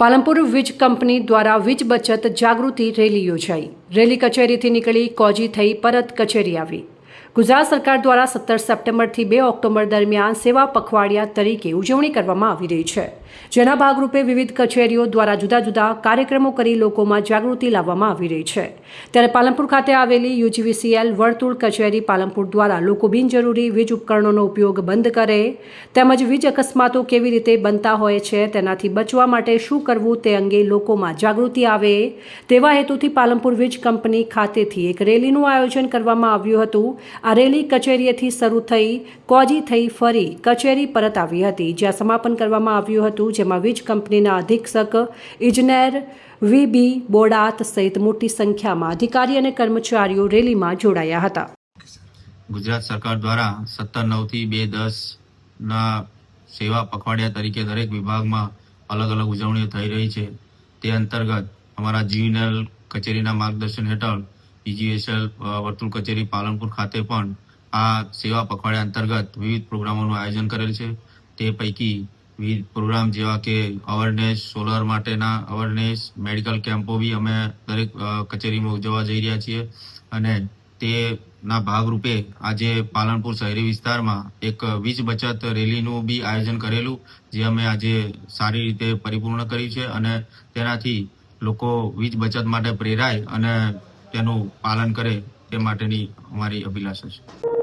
પાલનપુર વીજ કંપની દ્વારા વીજ બચત જાગૃતિ રેલી યોજાઈ. રેલી કચેરીથી નીકળી કોજી થઈ પરત કચેરી આવી. ગુજરાત સરકાર દ્વારા સત્તર સપ્ટેમ્બરથી બે ઓક્ટોબર દરમિયાન સેવા પખવાડિયા તરીકે ઉજવણી કરવામાં આવી રહી છે. જેના ભાગરૂપે વિવિધ કચેરીઓ દ્વારા જુદા જુદા કાર્યક્રમો કરી લોકોમાં જાગૃતિ લાવવામાં આવી રહી છે. ત્યારે પાલનપુર ખાતે આવેલી યુજીવીસીએલ વર્તુળ કચેરી પાલનપુર દ્વારા લોકો બિનજરૂરી વીજ ઉપકરણોનો ઉપયોગ બંધ કરે, તેમજ વીજ અકસ્માતો કેવી રીતે બનતા હોય છે, તેનાથી બચવા માટે શું કરવું તે અંગે લોકોમાં જાગૃતિ આવે, તેવા હેતુથી પાલનપુર વીજ કંપની ખાતેથી એક રેલીનું આયોજન કરવામાં આવ્યું હતું આ રેલી કચેરીએથી શરૂ થઈ કોજી થઈ ફરી કચેરી પરત આવી હતી, જ્યાં સમાપન કરવામાં આવ્યું હતું, જેમાં વીજ કંપનીના અધિક્ષક ઇજનેર વીબી બોડાત સહિત મોટી સંખ્યામાં અધિકારી અને કર્મચારીઓ રેલીમાં જોડાયા હતા. ગુજરાત સરકાર દ્વારા સત્તર નવથી બે દસના સેવા પખવાડિયા તરીકે દરેક વિભાગમાં અલગ અલગ ઉજવણીઓ થઈ રહી છે. તે અંતર્ગત અમારા જીયુનએલ કચેરીના માર્ગદર્શન હેઠળ પીજીએસએલ વર્તુળ કચેરી પાલનપુર ખાતે પણ આ સેવા પખવાડિયા અંતર્ગત વિવિધ પ્રોગ્રામોનું આયોજન કરેલ છે. તે પૈકી વિવિધ પ્રોગ્રામ જેવા કે અવેરનેસ, સોલર માટેના અવેરનેસ, મેડિકલ કેમ્પો બી અમે દરેક કચેરીમાં ઉજવવા જઈ રહ્યા છીએ. અને તેના ભાગરૂપે આજે પાલનપુર શહેરી વિસ્તારમાં એક વીજ બચત રેલીનું બી આયોજન કરેલું, જે અમે આજે સારી રીતે પરિપૂર્ણ કર્યું છે. અને તેનાથી લોકો વીજ બચત માટે પ્રેરાય અને તેનું પાલન કરે તે માટેની અમારી અભિલાષા છે.